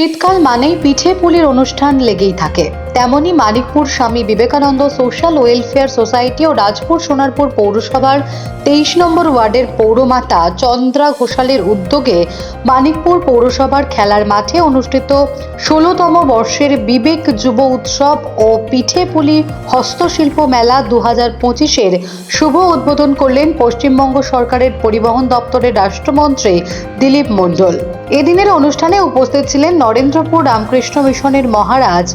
শীতকাল মানেই পিঠে পুলির অনুষ্ঠান লেগেই থাকে। তেমনি Manikpur Swami Vivekananda social welfare society ও রাজপুর সোনারপুর পৌরসভার তেইশ নম্বর ওয়ার্ডের পৌরমাতা চন্দ্রা ঘোষালের উদ্যোগে মানিকপুর পৌরসভার খেলার মাঠে অনুষ্ঠিত ষোলোতম বর্ষের বিবেক যুব উৎসব ও পিঠে পুলি হস্তশিল্প মেলা দু হাজার পঁচিশের শুভ উদ্বোধন করলেন পশ্চিমবঙ্গ সরকারের পরিবহন দপ্তরের রাষ্ট্রমন্ত্রী দিলীপ মণ্ডল। এদিনের অনুষ্ঠানে উপস্থিত ছিলেন নরেন্দ্রপুর রামকৃষ্ণ মিশনের মহারাজ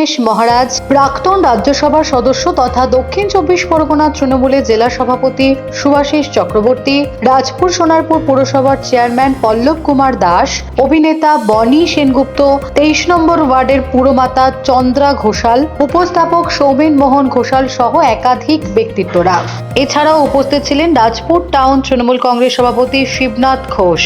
সোমেশ মহারাজ, প্রাক্তন রাজ্যসভার সদস্য তথা দক্ষিণ চব্বিশ পরগনা তৃণমূলের জেলা সভাপতি সুভাষিস চক্রবর্তী, রাজপুর সোনারপুর পুরসভার চেয়ারম্যান পল্লব কুমার দাস, অভিনেতা বনি সেনগুপ্ত, তেইশ নম্বর ওয়ার্ডের পুরমাতা চন্দ্রা ঘোষাল, উপস্থাপক সৌমেন মোহন ঘোষাল সহ একাধিক ব্যক্তিত্বরা। এছাড়াও উপস্থিত ছিলেন রাজপুর টাউন তৃণমূল কংগ্রেস সভাপতি শিবনাথ ঘোষ।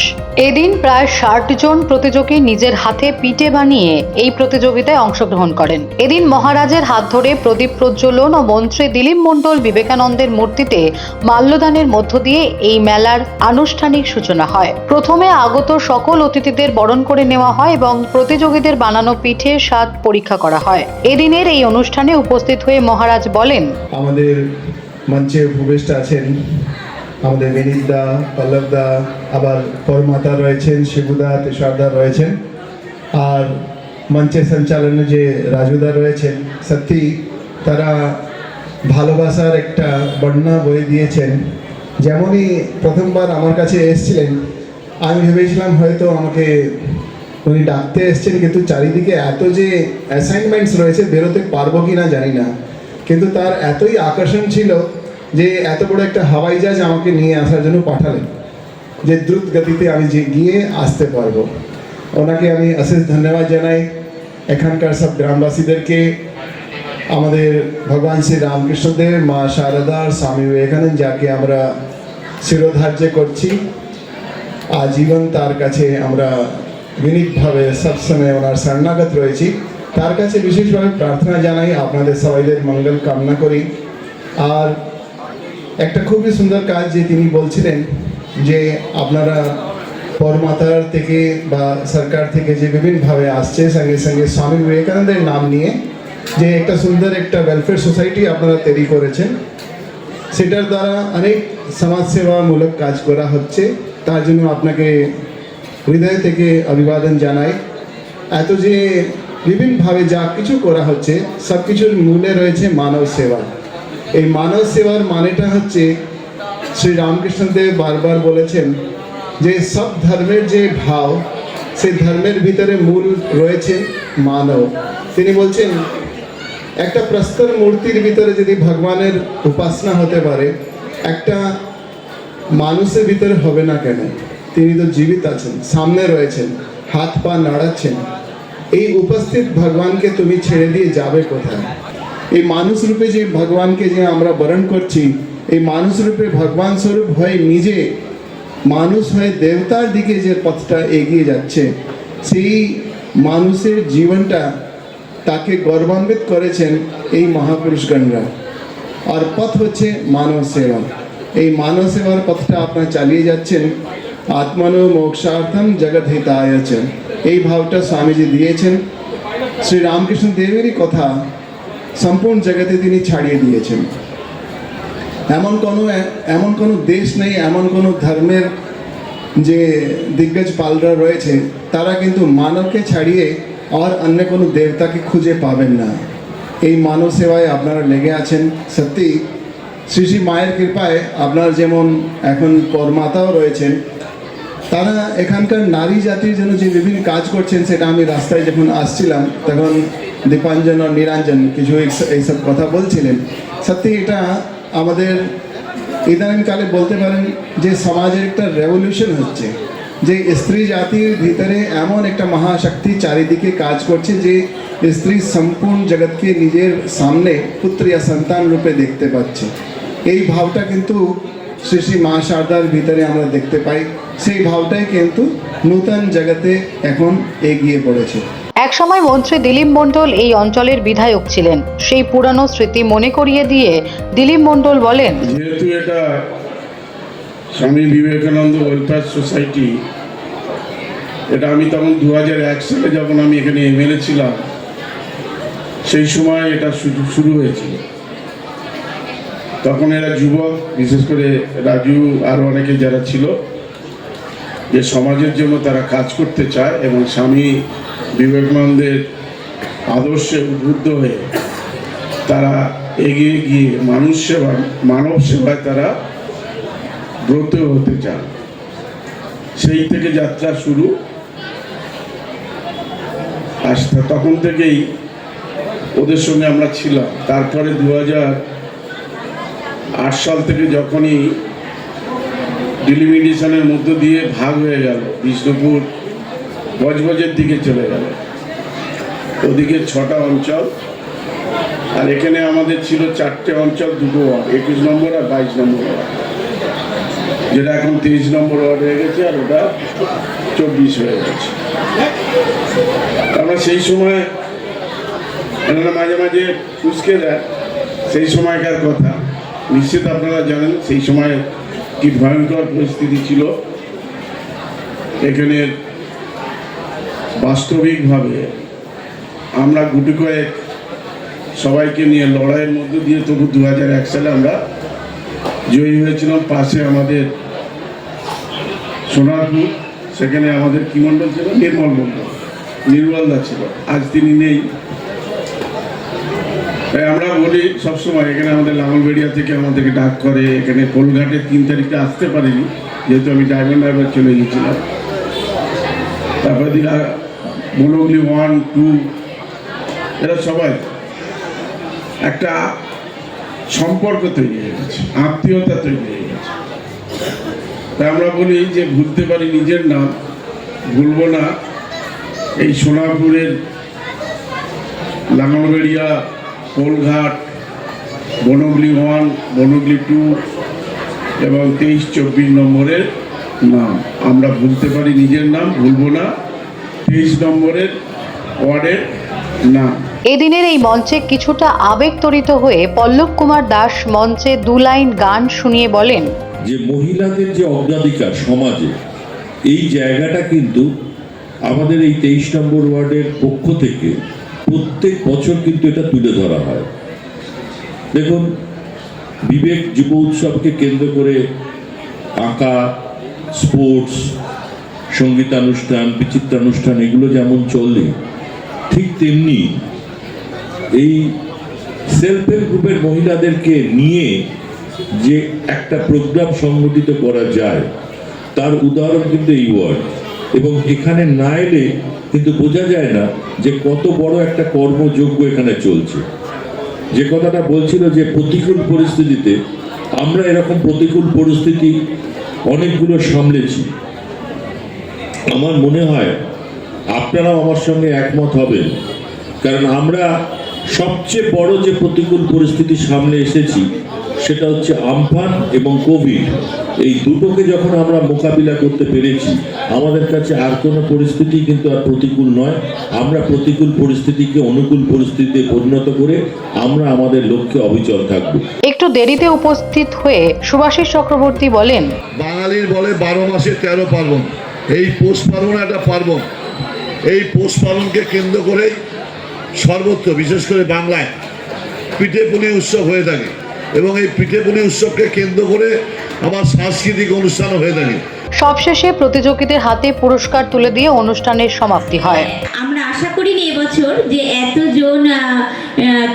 এদিন প্রায় ষাট জন প্রতিযোগী নিজের হাতে পিঠে বানিয়ে এই প্রতিযোগিতায় অংশগ্রহণ করেন। এদিন মহারাজের হাত ধরে প্রদীপ প্রজ্বলন ও মন্ত্রী দিলীপ মণ্ডল বিবেকানন্দের মূর্তিতে মাল্যদানের মধ্য দিয়ে এই মেলার আনুষ্ঠানিক সূচনা হয়। প্রথমে আগত সকল অতিথিদের বরণ করে নেওয়া হয় এবং প্রতিযোগীদের বানানো পিঠের স্বাদ পরীক্ষা করা হয়। এদিনের এই অনুষ্ঠানে উপস্থিত হয়ে মহারাজ বলেন, আমাদের মঞ্চে উপবিষ্ট আছেন আমাদের বিনীতদা পল্লবদা, আবার পরমাতা রয়েছেন, শিবুদা তেষারদা রয়েছেন। আর মঞ্চে সঞ্চালনে যে রাজুদা রয়েছেন, সত্যি তারা ভালোবাসার একটা বন্যা বয়ে দিয়েছেন। যেমনই প্রথমবার আমার কাছে এসেছিলেন, আমি ভেবেছিলাম হয়তো আমাকে উনি ডাকতে এসছেন, কিন্তু চারিদিকে এত যে অ্যাসাইনমেন্টস রয়েছে, বেরোতে পারব কি না জানি না। কিন্তু তার এতই আকর্ষণ ছিল যে এত বড় একটা হাওয়াই জাহাজ আমাকে নিয়ে আসার জন্য পাঠালেন, যে দ্রুত গতিতে আমি যে গিয়ে আসতে পারব। ওনাকে আমি অশেষ ধন্যবাদ জানাই। এখানকার সব গ্রামবাসীদেরকে, আমাদের ভগবান শ্রী রামকৃষ্ণদেব, মা শারদা আর স্বামী বিবেকানন্দ যাকে আমরা শিরোধার্য করছি, আজীবন তার কাছে আমরা বিনীতভাবে সবসময় ওনার শরণাগত রয়েছি। তার কাছে বিশেষভাবে প্রার্থনা জানাই, আপনাদের সবাইদের মঙ্গল কামনা করি। আর একটা খুবই সুন্দর কাজ যে তিনি বলছিলেন যে আপনারা পরমাতার থেকে বা সরকার থেকে যে বিভিন্নভাবে আসছে, সঙ্গে সঙ্গে স্বামী বিবেকানন্দের নাম নিয়ে যে একটা সুন্দর একটা ওয়েলফেয়ার সোসাইটি আপনারা তৈরি করেছেন, সেটার দ্বারা অনেক সমাজসেবামূলক কাজ করা হচ্ছে। তার জন্য আপনাকে হৃদয় থেকে অভিবাদন জানাই। এত যে বিভিন্নভাবে যা কিছু করা হচ্ছে সব কিছুর মূলে রয়েছে মানব সেবা। এই মানব সেবার মানেটা হচ্ছে শ্রী রামকৃষ্ণদেব বারবার বলেছেন যে সব ধর্মের যে ভাব, সেই ধর্মের ভিতরে মূল রয়েছে মানব। তিনি বলছেন, একটা প্রস্তর মূর্তির ভিতরে যদি ভগবানের উপাসনা হতে পারে, একটা মানুষের ভিতরে হবে না কেন? তিনি তো জীবিত আছেন, সামনে রয়েছেন, হাত পা নাড়াচ্ছেন। এই উপস্থিত ভগবানকে তুমি ছেড়ে দিয়ে যাবে কোথায়? এই মানুষ রূপে যে ভগবানকে যে আমরা বরণ করছি, এই মানুষ রূপে ভগবান স্বরূপ হয়ে নিজে মানুষ হয়ে দেবতার দিকে যে পথটা এগিয়ে যাচ্ছে, সেই মানুষের জীবনটা তাকে গর্বান্বিত করেছেন এই মহাপুরুষগণরা। আর পথ হচ্ছে মানব সেবা। এই মানব সেবার পথটা আপনার চালিয়ে যাচ্ছেন। আত্মানো মোক্ষার্থম জগৎ হিতায়চ এই ভাবটা স্বামীজি দিয়েছেন। শ্রী রামকৃষ্ণ দেবেরই কথা সম্পূর্ণ জগতে তিনি ছাড়িয়ে দিয়েছেন। এমন কোনো এমন কোনো দেশ নেই, এমন কোনো ধর্মের যে দিগ্গজ পালরা রয়েছে, তারা কিন্তু মানবকে ছাড়িয়ে আর অন্য কোনো দেবতাকে খুঁজে পাবেন না। এই মানব সেবায় আপনারা লেগে আছেন। সত্যি, শ্রী শ্রী মায়ের কৃপায় আপনার যেমন এখন পরমাতাও রয়েছেন, তারা এখানকার নারী জাতির জন্য যে বিভিন্ন কাজ করছেন, সেটা আমি রাস্তায় যখন আসছিলাম, তখন দীপাঞ্জন আর নিরঞ্জন কিছু এইসব কথা বলছিলেন। সত্যি এটা আমাদের ইদানিংকালে বলতে পারেন যে সমাজের একটা রেভলিউশন হচ্ছে, যে স্ত্রী জাতির ভিতরে এমন একটা মহাশক্তি চারিদিকে কাজ করছে যে স্ত্রী সম্পূর্ণ জগৎকে নিজের সামনে পুত্র সন্তান রূপে দেখতে পাচ্ছে। এই ভাবটা কিন্তু শ্রী শ্রী মা সারদার ভিতরে আমরা দেখতে পাই। সেই ভাবটাই কিন্তু নূতন জগতে এখন এগিয়ে পড়েছে। একসময় মন্ত্রী দিলীপ মণ্ডল এই অঞ্চলের বিধায়ক ছিলেন। সেই পুরানো স্মৃতি মনে করিয়ে দিয়ে দিলীপ মণ্ডল বলেন, যেহেতু এটা স্বামী বিবেকানন্দ ওয়েলফেয়ার সোসাইটি, এটা আমি তখন দু হাজার এক সালে যখন আমি এখানে এমএলএ ছিলাম, সেই সময় এটা শুরু হয়েছিল। তখন এরা যুবক, বিশেষ করে রাজু আরও অনেকে যারা ছিল যে সমাজের জন্য তারা কাজ করতে চায় এবং স্বামী বিবেকানন্দের আদর্শে উদ্বুদ্ধ হয়ে তারা এগিয়ে গিয়ে মানুষ সেবা, মানব সেবায় তারা ব্রত হতে চান। সেই থেকে যাত্রা শুরু। আর তখন থেকেই ওদের সঙ্গে আমরা ছিলাম। তারপরে দু হাজার আট সাল থেকে যখনই ডিলিমিটেশনের মধ্য দিয়ে ভাগ হয়ে গেল। বিষ্ণুপুর বজবজের দিকে চলে গেল। ওদিকে ছটা অঞ্চল। আর এখানে আমাদের ছিল চারটে অঞ্চল, দুটো ওয়ার্ড। একুশ নম্বর আর বাইশ নম্বর ওয়ার্ড। যেটা এখন তিরিশ নম্বর ওয়ার্ড হয়ে গেছে আর ওটা চব্বিশ হয়ে গেছে। আমরা সেই সময় এনারা মাঝে মাঝে উস্কে দেয়। সেই সময়কার কথা। নিশ্চিত আপনারা জানেন, সেই সময় কি ভয়ঙ্কর পরিস্থিতি ছিল। এখানে বাস্তবিকভাবে আমরা গুটি কয়েক সবাইকে নিয়ে লড়াইয়ের মধ্যে দিয়ে, তবু দু হাজার এক সালে আমরা জয়ী হয়েছিলাম পাশে আমাদের সোনারপুর, সেখানে আমাদের কি মণ্ডল ছিল? নির্মল মণ্ডল নির্মলদা ছিল। আজ তিনি নেই। আমরা বলি সবসময় এখানে আমাদের লাঙলবেড়িয়া থেকে আমাদেরকে ডাক করে, এখানে কোলঘাটে তিন তারিখে আসতে পারিনি, যেহেতু আমি ড্রাইভার ড্রাইভার চলে গেছিলাম তারপরে দিকে বনগলি ওয়ান টু এরা সবাই একটা সম্পর্ক তৈরি হয়ে গেছে, আত্মীয়তা তৈরি হয়ে গেছে। তাই আমরা বলি যে ভুলতে পারি নিজের নাম, ভুলবো না। এই সোনারপুরের লাঙলবেড়িয়া কোলঘাট বনগলি ওয়ান বনগলি টু এবং তেইশ চব্বিশ নম্বরের নাম। আমরা ভুলতে পারি নিজের নাম ভুলবো না। তেইশ নম্বরের ওয়ার্ডের নাম। এদিনের এই মঞ্চে কিছুটা আবেগতড়িত হয়ে পল্লব কুমার দাস মঞ্চে দু লাইন গান শুনিয়ে বলেন যে মহিলাদের যে অগ্রাধিকার সমাজে এই জায়গাটা কিন্তু আমাদের এই তেইশ নম্বর ওয়ার্ডের পক্ষ থেকে প্রত্যেক বছর কিন্তু এটা তুলে ধরা হয়। দেখুন, বিবেক যুব উৎসবকে কেন্দ্র করে আঁকা, স্পোর্টস, সঙ্গীতানুষ্ঠান, বিচিত্রানুষ্ঠান, এগুলো যেমন চলে, ঠিক তেমনি এই সেলফ হেল্প গ্রুপের মহিলাদেরকে নিয়ে যে একটা প্রোগ্রাম সংগঠিত করা যায়, তার উদাহরণ কিন্তু এই ওয়ার্ড। এবং এখানে না এলে কিন্তু বোঝা যায় না যে কত বড় একটা কর্মযোগ্য এখানে চলছে। যে কথাটা বলছিল যে প্রতিকূল পরিস্থিতিতে আমরা এরকম প্রতিকূল পরিস্থিতি অনেকগুলো সামলেছি। আমার মনে হয় আপনারাও আমার সঙ্গে একমত হবেন। কারণ আমরা সবচেয়ে বড় যে প্রতিকূল পরিস্থিতি সামনে এসেছি সেটা হচ্ছে আমফান এবং কোভিড। এই দুটোকে যখন আমরা মোকাবিলা করতে পেরেছি আমাদের কাছে আর কোনো পরিস্থিতি কিন্তু আর প্রতিকূল নয়। আমরা প্রতিকূল পরিস্থিতিকে অনুকূল পরিস্থিতিতে পরিণত করে আমরা আমাদের লক্ষ্যে অবিচল থাকব। একটু দেরিতে উপস্থিত হয়ে সুভাষিস চক্রবর্তী বলেন বাঙালির বলে বারো মাসে তেরো পার্বণ। এই পৌষ পার্বণ একটা পার্বণ। এই পৌষ পার্বণকে কেন্দ্র করেই সর্বত্র বিশেষ করে বাংলায় পিঠে পুলি উৎসব হয়ে থাকে। এবং এই পিঠে পুলি উৎসবকে কেন্দ্র করে আমার সাংস্কৃতিক অনুষ্ঠানও হয়ে থাকে। সবশেষে প্রতিযোগীদের হাতে পুরস্কার তুলে দিয়ে অনুষ্ঠানের সমাপ্তি হয়। আমরা আশা করিনি এবছর যে এতজন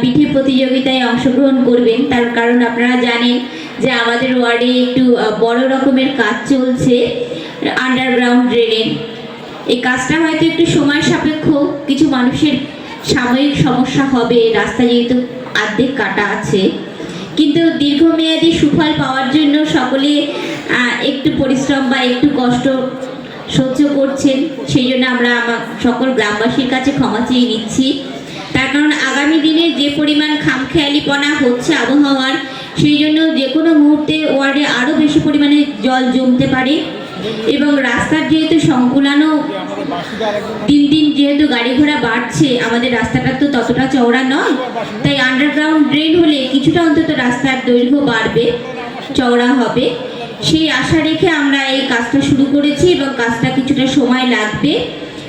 পিঠে প্রতিযোগিতায় অংশগ্রহণ করবেন। তার কারণ আপনারা জানেন যে আমাদের ওয়ার্ডে একটু বড় রকমের কাজ চলছে আন্ডারগ্রাউন্ড ড্রেনের এই কাজটা হয়তো একটু সময় সাপেক্ষ কিছু মানুষের সাময়িক সমস্যা হবে রাস্তা যেহেতু আর্ধেক কাটা আছে। কিন্তু দীর্ঘমেয়াদী সুফল পাওয়ার জন্য সকলে একটু পরিশ্রম বা একটু কষ্ট সহ্য করছেন, সেই জন্য আমরা আমার সকল গ্রামবাসীর কাছে ক্ষমা চেয়ে নিচ্ছি। তার কারণ আগামী দিনে যে পরিমাণ খামখেয়ালিপনা হচ্ছে আবহাওয়ার, সেই জন্য যে কোনো মুহূর্তে ওয়ার্ডে আরও বেশি পরিমাণে জল জমতে পারে। এবং রাস্তার যেহেতু সংকুলানও দিন দিন যেহেতু গাড়ি ঘোড়া বাড়ছে, আমাদের রাস্তাটা তো ততটা চওড়া নয়। তাই আন্ডারগ্রাউন্ড ড্রেন হলে কিছুটা অন্তত রাস্তার দৈর্ঘ্য বাড়বে, চওড়া হবে। সেই আশা রেখে আমরা এই কাজটা শুরু করেছি এবং কাজটা কিছুটা সময় লাগবে।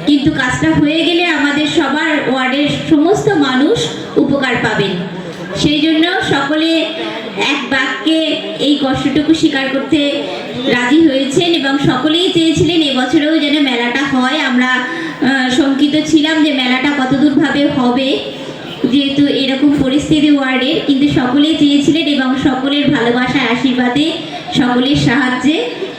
কিন্তু কাজটা হয়ে গেলে আমাদের সবার ওয়ার্ডের সমস্ত মানুষ উপকার পাবেন। সেই জন্য সকলে এক বাক্যে এই কষ্টটুকু স্বীকার করতে রাজি হয়েছেন এবং সকলেই চেয়েছিলেন এবছরেও যেন মেলাটা হয়। আমরা শঙ্কিত ছিলাম যে মেলাটা কতদূরভাবে হবে, যেহেতু এরকম পরিস্থিতি ওয়ার্ডের কিন্তু সকলেই চেয়েছিলেন এবং সকলের ভালোবাসা আশীর্বাদে, সকলের সাহায্যে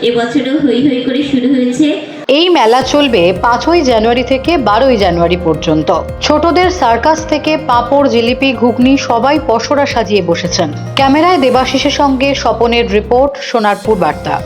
এবছরও হই হই করে শুরু হয়েছে। এই মেলা চলবে পাঁচই জানুয়ারি থেকে বারোই জানুয়ারি পর্যন্ত। ছোটদের সার্কাস থেকে পাঁপড়, জিলিপি, ঘুগনি সবাই পসরা সাজিয়ে বসেছেন। ক্যামেরায় দেবাশিসের সঙ্গে স্বপনের রিপোর্ট, সোনারপুর বার্তা।